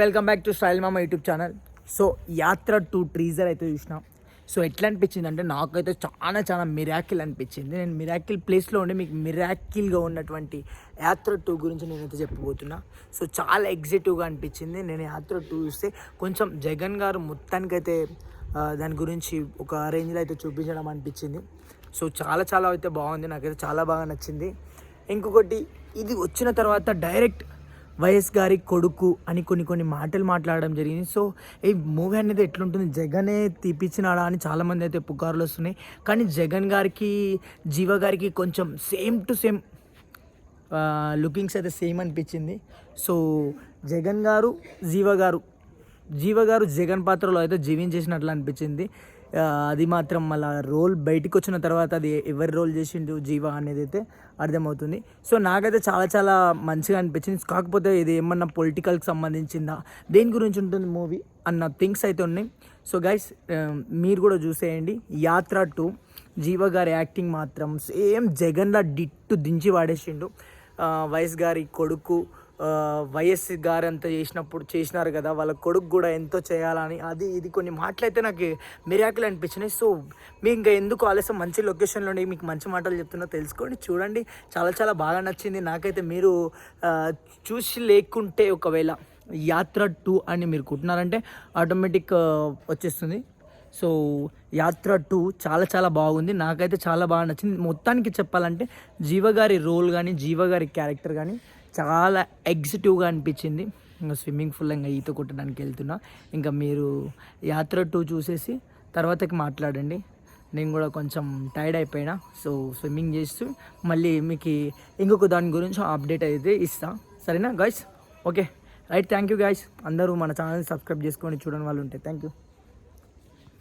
Welcome back to style Mama YouTube channel so Yatra two teaser అయితే చూసిన. So ఎట్లా అనిపించింది అంటే నాకైతే చాలా చాలా మిరాకిల్ అనిపించింది. నేను మిరాకిల్ ప్లేస్లో ఉండి మీకు మిరాకిల్గా ఉన్నటువంటి యాత్ర టూ గురించి నేనైతే చెప్పబోతున్నా. సో చాలా ఎగ్జిటివ్గా అనిపించింది. నేను యాత్ర టూ చూస్తే కొంచెం జగన్ గారు మొత్తానికైతే దాని గురించి ఒక రేంజ్లో అయితే చూపించడం అనిపించింది. సో చాలా చాలా అయితే బాగుంది. నాకైతే చాలా బాగా నచ్చింది. ఇంకొకటి ఇది వచ్చిన తర్వాత డైరెక్ట్ వైఎస్ గారి కొడుకు అని కొన్ని కొన్ని మాటలు మాట్లాడడం జరిగింది. సో ఈ మూవీ అనేది ఎట్లుంటుంది? జగనే తీపిచ్చినాడా అని చాలామంది అయితే పుకార్లు వస్తున్నాయి. కానీ జగన్ గారికి జీవ గారికి కొంచెం సేమ్ టు సేమ్ లుకింగ్స్ అయితే సేమ్ అనిపించింది. సో జగన్ గారు జీవ గారు జీవ గారు జగన్ పాత్రలో అయితే జీవించేసినట్లు అనిపించింది. అది మాత్రం మళ్ళీ రోల్ బయటికి వచ్చిన తర్వాత అది ఎవరి రోల్ చేసిండు జీవ అనేది అయితే అర్థమవుతుంది. సో నాకైతే చాలా చాలా మంచిగా అనిపించింది. కాకపోతే ఇది ఏమన్నా పొలిటికల్కి సంబంధించిందా? దేని గురించి ఉంటుంది మూవీ అన్న థింగ్స్ అయితే ఉన్నాయి. సో గైస్ మీరు కూడా చూసేయండి. యాత్ర టూ జీవ గారి యాక్టింగ్ మాత్రం సేమ్ జగన్లా డిట్టు దించి వాడేసిండు. ఆ, వైఎస్ గారి కొడుకు వైఎస్ గారు అంతా చేసినప్పుడు చేసినారు కదా వాళ్ళ కొడుకు కూడా ఎంతో చేయాలని. అది ఇది కొన్ని మాటలైతే నాకు మిరాకులు అనిపించినాయి. సో మీ ఇంకా ఎందుకు ఆలస్యం? మంచి లొకేషన్లో ఉండి మీకు మంచి మాటలు చెప్తున్నా తెలుసుకోండి చూడండి. చాలా చాలా బాగా నచ్చింది. నాకైతే మీరు చూసి లేకుంటే ఒకవేళ యాత్ర టూ అని మీరు కుట్టినారంటే ఆటోమేటిక్ వచ్చేస్తుంది. సో యాత్ర టూ చాలా చాలా బాగుంది. నాకైతే చాలా బాగా నచ్చింది. మొత్తానికి చెప్పాలంటే జీవ గారి రోల్ కానీ జీవగారి క్యారెక్టర్ కానీ చాలా ఎగ్జిటివ్గా అనిపించింది. ఇంకా స్విమ్మింగ్ ఫుల్ ఇంకా ఈత కొట్టడానికి వెళ్తున్నా. ఇంకా మీరు యాత్ర టూ చూసేసి తర్వాతకి మాట్లాడండి. నేను కూడా కొంచెం టైర్డ్ అయిపోయినా. సో స్విమ్మింగ్ చేస్తూ మళ్ళీ మీకు ఇంకొక దాని గురించి అప్డేట్ అయితే ఇస్తా. సరేనా guys okay right thank you guys అందరూ మన ఛానల్ సబ్స్క్రైబ్ చేసుకొని చూడని వాళ్ళు ఉంటే థ్యాంక్ యూ